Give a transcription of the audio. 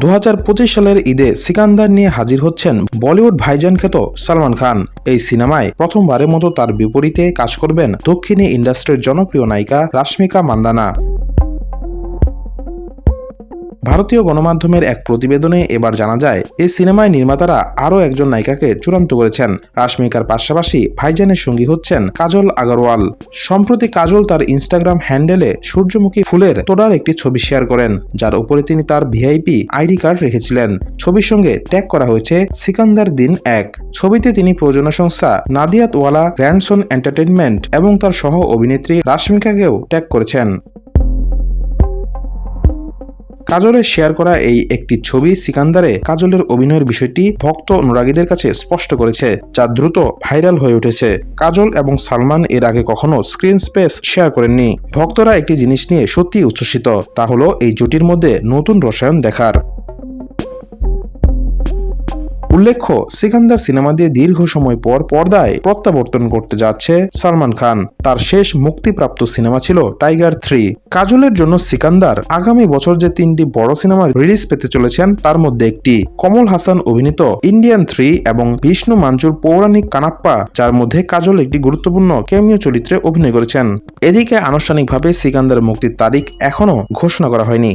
দু হাজার পঁচিশ সালের ঈদে সিকান্দার নিয়ে হাজির হচ্ছেন বলিউড ভাইজান খ্যাত সালমান খান। এই সিনেমায় প্রথমবারের মতো তার বিপরীতে কাজ করবেন দক্ষিণী ইন্ডাস্ট্রির জনপ্রিয় নায়িকা রাশ্মিকা মান্দানা। ভারতীয় গণমাধ্যমের এক প্রতিবেদনে এবার জানা যায়, এই সিনেমায় নির্মাতারা আরও একজন নায়িকাকে চূড়ান্ত করেছেন। রাশ্মিকার পাশাপাশি ভাইজানের সঙ্গী হচ্ছেন কাজল আগরওয়াল। সম্প্রতি কাজল তার ইনস্টাগ্রাম হ্যান্ডেলে সূর্যমুখী ফুলের তোড়ার একটি ছবি শেয়ার করেন, যার উপরে তিনি তার ভিআইপি আইডি কার্ড রেখেছিলেন। ছবির সঙ্গে ট্যাগ করা হয়েছে, সিকান্দার দিন এক। ছবিতে তিনি প্রযোজনা সংস্থা নাদিয়াতওয়ালা গ্র্যান্ডসন এন্টারটেনমেন্ট এবং তার সহ অভিনেত্রী রাশ্মিকাকেও ট্যাগ করেছেন। কাজলের শেয়ার করা এই একটি ছবি সিকান্দারে কাজলের অভিনয়ের বিষয়টি ভক্ত অনুরাগীদের কাছে স্পষ্ট করেছে, যা দ্রুত ভাইরাল হয়ে উঠেছে। কাজল এবং সালমান এর আগে কখনো স্ক্রিন স্পেস শেয়ার করেননি। ভক্তরা একটি জিনিস নিয়ে সত্যি উচ্ছ্বসিত, তা হলো এই জুটির মধ্যে নতুন রসায়ন দেখার। উল্লেখ্য, সিকান্দার সিনেমা দিয়ে দীর্ঘ সময় পর পর্দায় প্রত্যাবর্তন করতে যাচ্ছে সালমান খান। তার শেষ মুক্তিপ্রাপ্ত সিনেমা ছিল টাইগার থ্রি। কাজলের জন্য সিকান্দার আগামী বছর যে তিনটি বড় সিনেমা রিলিজ পেতে চলেছেন, তার মধ্যে একটি কমল হাসান অভিনীত ইন্ডিয়ান থ্রি এবং বিষ্ণু মাঞ্চুর পৌরাণিক কানাপ্পা, যার মধ্যে কাজল একটি গুরুত্বপূর্ণ কেমিও চরিত্রে অভিনয় করেছেন। এদিকে আনুষ্ঠানিকভাবে সিকান্দার মুক্তির তারিখ এখনও ঘোষণা করা হয়নি।